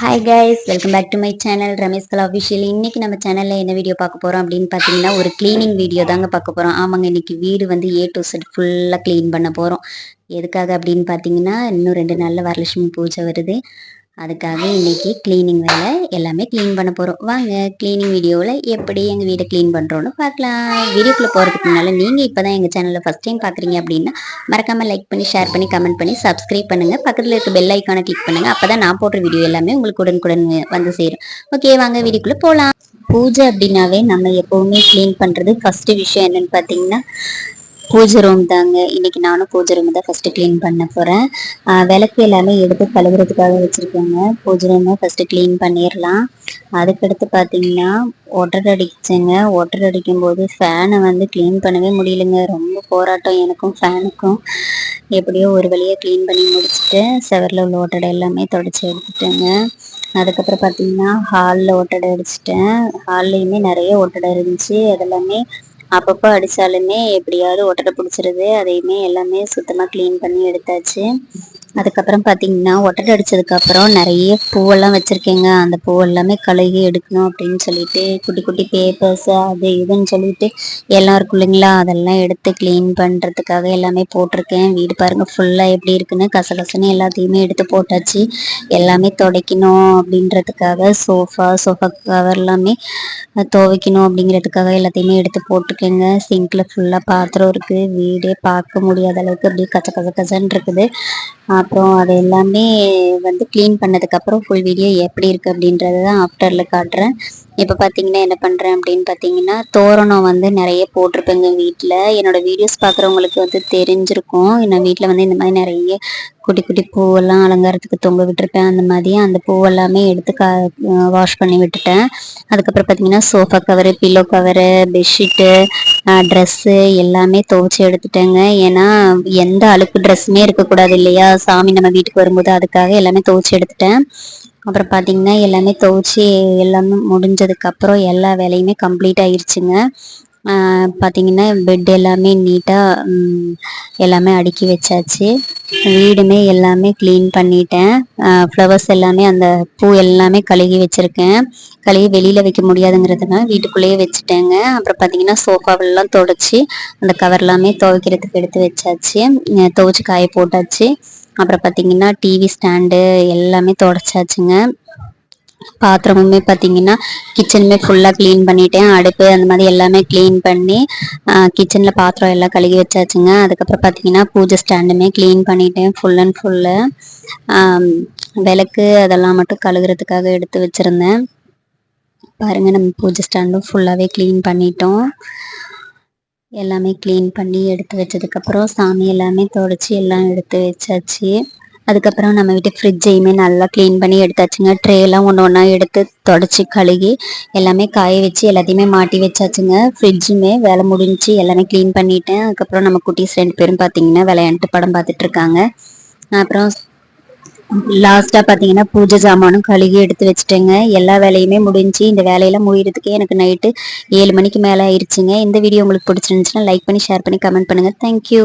Hi guys welcome back to my channel Ramesh Kala official இன்னைக்கு நம்ம சேனலில் என்ன வீடியோ பார்க்க போகிறோம் அப்படின்னு பார்த்தீங்கன்னா ஒரு க்ளீனிங் வீடியோ தாங்க பார்க்க போகிறோம் ஆமாங்க இன்னைக்கு வீடு வந்து ஏ டு செட் ஃபுல்லாக க்ளீன் பண்ண போகிறோம் எதுக்காக அப்படின்னு பார்த்தீங்கன்னா இன்னும் ரெண்டு நாளில் வரலட்சுமி பூஜை வருது. அதுக்காக இன்னைக்கு க்ளீனிங் வேலை எல்லாமே க்ளீன் பண்ண போகிறோம் வாங்க க்ளீனிங் வீடியோவில் எப்படி எங்கள் வீடை க்ளீன் பண்ணுறோன்னு பார்க்கலாம். வீடியோக்குள்ளே போகிறதுக்கு முன்னால் நீங்கள் இப்போ தான் எங்கள் சேனலில் ஃபஸ்ட் டைம் பார்க்குறீங்க அப்படின்னா மறக்காமல் லைக் பண்ணி ஷேர் பண்ணி கமெண்ட் பண்ணி சப்ஸ்கிரைப் பண்ணுங்கள் பக்கத்தில் இருக்க பெல் ஐக்கானை கிளிக் பண்ணுங்கள் அப்போ தான் நான் போடுற வீடியோ எல்லாமே உங்களுக்கு உடனுக்குடன் வந்து சேரும். ஓகே வாங்க வீடியோக்குள்ளே போகலாம் பூஜை அப்படின்னாவே நம்ம எப்போவுமே க்ளீன் பண்ணுறது ஃபஸ்ட்டு விஷயம் என்னென்னு பார்த்தீங்கன்னா பூஜை ரூம் தாங்க. இன்னைக்கு நானும் பூஜை ரூம் தான் ஃபர்ஸ்ட் க்ளீன் பண்ண போறேன். விளக்கு எல்லாமே எடுத்து கழுவுறதுக்காக வச்சிருக்கேங்க. பூஜை ரூமை ஃபர்ஸ்ட் க்ளீன் பண்ணிடலாம் அதுக்கடுத்து பார்த்தீங்கன்னா ஒட்டர் அடிச்சேங்க ஒட்டர் அடிக்கும் போது ஃபேனை வந்து க்ளீன் பண்ணவே முடியலங்க. ரொம்ப போராட்டம் எனக்கும் ஃபேனுக்கும் எப்படியோ ஒரு வழியாக க்ளீன் பண்ணி முடிச்சுட்டு செவரில் உள்ள ஓட்டடை எல்லாமே தொடச்சி எடுத்துட்டேங்க. அதுக்கப்புறம் பார்த்தீங்கன்னா ஹாலில் ஒட்டடை அடிச்சிட்டேன். ஹால்லையுமே நிறைய ஒட்டடை இருந்துச்சு. அதெல்லாமே அப்பப்போ அடித்தாலுமே எப்படியாவது ஒட்டடை பிடிச்சிருது. அதையுமே எல்லாமே சுத்தமாக க்ளீன் பண்ணி எடுத்தாச்சு. அதுக்கப்புறம் பார்த்தீங்கன்னா ஒட்டடை அடித்ததுக்கப்புறம் நிறைய பூவெல்லாம் வச்சுருக்கேங்க. அந்த பூவெல்லாமே கழுகி எடுக்கணும் அப்படின்னு சொல்லிட்டு குட்டி குட்டி பேப்பர்ஸ் அது இதுன்னு சொல்லிட்டு எல்லாம் இருக்கும் இல்லைங்களா? அதெல்லாம் எடுத்து க்ளீன் பண்ணுறதுக்காக எல்லாமே போட்டிருக்கேன். வீடு பாருங்கள் ஃபுல்லாக எப்படி இருக்குன்னு கசகசன்னு எல்லாத்தையுமே எடுத்து போட்டாச்சு. எல்லாமே துடைக்கணும் அப்படின்றதுக்காக சோஃபா சோஃபா கவர் எல்லாமே துவைக்கணும் அப்படிங்கிறதுக்காக எல்லாத்தையுமே எடுத்து போட்டிருக்கேங்க. சிங்கில் ஃபுல்லாக பாத்திரம் இருக்குது வீடே பார்க்க முடியாத அளவுக்கு அப்படியே கச்ச கச கச்சன்னு இருக்குது. அப்புறம் அது எல்லாமே வந்து க்ளீன் பண்ணதுக்கப்புறம் ஃபுல் வீடியோ எப்படி இருக்குது அப்படின்றத தான் ஆஃப்டரில் காட்டுறேன். இப்போ பார்த்தீங்கன்னா என்ன பண்ணுறேன் அப்படின்னு பார்த்தீங்கன்னா தோரணம் வந்து நிறைய போட்டிருப்பேங்க வீட்டில் என்னோடய வீடியோஸ் பார்க்குறவங்களுக்கு வந்து தெரிஞ்சிருக்கும். நான் வீட்டில் வந்து இந்த மாதிரி நிறைய குட்டி குட்டி பூவெல்லாம் அலங்காரத்துக்கு தொங்க விட்டுருப்பேன். அந்த மாதிரி அந்த பூவெல்லாமே எடுத்து கா வாஷ் பண்ணி விட்டுட்டேன். அதுக்கப்புறம் பார்த்தீங்கன்னா sofa cover pillow cover bedsheet dress எல்லாமே துவைச்சி எடுத்துட்டேங்க. ஏன்னா எந்த அழுக்கு ட்ரெஸ்ஸுமே இருக்கக்கூடாது இல்லையா? சாமி நம்ம வீட்டுக்கு வரும்போது அதுக்காக எல்லாமே துவைச்சி எடுத்துட்டேன். அப்புறம் பார்த்தீங்கன்னா எல்லாமே துவைச்சி எல்லாமே முடிஞ்சதுக்கப்புறம் எல்லா வேலையுமே கம்ப்ளீட் ஆயிடுச்சுங்க பார்த்தீங்கன்னா பெட் எல்லாமே நீட்டாக எல்லாமே அடுக்கி வச்சாச்சு. வீடுமே எல்லாமே க்ளீன் பண்ணிட்டேன். ஃப்ளவர்ஸ் எல்லாமே அந்த பூ எல்லாமே கழுகி வச்சுருக்கேன். கழுகி வெளியில் வைக்க முடியாதுங்கிறதுனால வீட்டுக்குள்ளேயே வச்சுட்டேங்க. அப்புறம் பார்த்தீங்கன்னா சோஃபாவெல்லாம் தொடச்சி அந்த கவர்லாமே துவைக்கிறதுக்கு எடுத்து வச்சாச்சு. துவைச்சி காய போட்டாச்சு. அப்புறம் பார்த்தீங்கன்னா டிவி ஸ்டாண்டு எல்லாமே தொடச்சாச்சுங்க. பாத்திரமுமே பார்த்தீங்கன்னா கிச்சனுமே ஃபுல்லாக க்ளீன் பண்ணிட்டேன். அடுப்பு அந்த மாதிரி எல்லாமே க்ளீன் பண்ணி கிச்சனில் பாத்திரம் எல்லாம் கழுகி வச்சாச்சுங்க. அதுக்கப்புறம் பார்த்தீங்கன்னா பூஜை ஸ்டாண்டுமே க்ளீன் பண்ணிட்டேன் ஃபுல் அண்ட் ஃபுல்லு விளக்கு அதெல்லாம் மட்டும் கழுகுறதுக்காக எடுத்து வச்சுருந்தேன். பாருங்கள் நம்ம பூஜை ஸ்டாண்டும் ஃபுல்லாகவே க்ளீன் பண்ணிட்டோம். எல்லாமே க்ளீன் பண்ணி எடுத்து வச்சதுக்கப்புறம் சாமி எல்லாமே தொடச்சி எல்லாம் எடுத்து வச்சாச்சு. அதுக்கப்புறம் நம்ம வீட்டு ஃப்ரிட்ஜையுமே நல்லா க்ளீன் பண்ணி எடுத்தாச்சுங்க. ட்ரேலாம் ஒன்று ஒன்றா எடுத்து தொடச்சி கழுகி எல்லாமே காய வச்சு எல்லாத்தையுமே மாட்டி வச்சாச்சுங்க. ஃப்ரிட்ஜுமே வேலை முடிஞ்சு எல்லாமே க்ளீன் பண்ணிட்டேன். அதுக்கப்புறம் நம்ம குட்டீஸ் ரெண்டு பேரும் பார்த்தீங்கன்னா விளையாண்டு படம் பார்த்துட்டு இருக்காங்க. அப்புறம் லாஸ்ட்டாக பார்த்தீங்கன்னா பூஜை ஜாமானும் கழுகி எடுத்து வச்சுட்டேங்க. எல்லா வேலையுமே முடிஞ்சு இந்த வேலையெல்லாம் முடிகிறதுக்கே எனக்கு நைட்டு ஏழு மணிக்கு மேலே ஆயிடுச்சுங்க இந்த வீடியோ உங்களுக்கு பிடிச்சிருந்துச்சுன்னா லைக் பண்ணி ஷேர் பண்ணி கமெண்ட் பண்ணுங்கள் தேங்க்யூ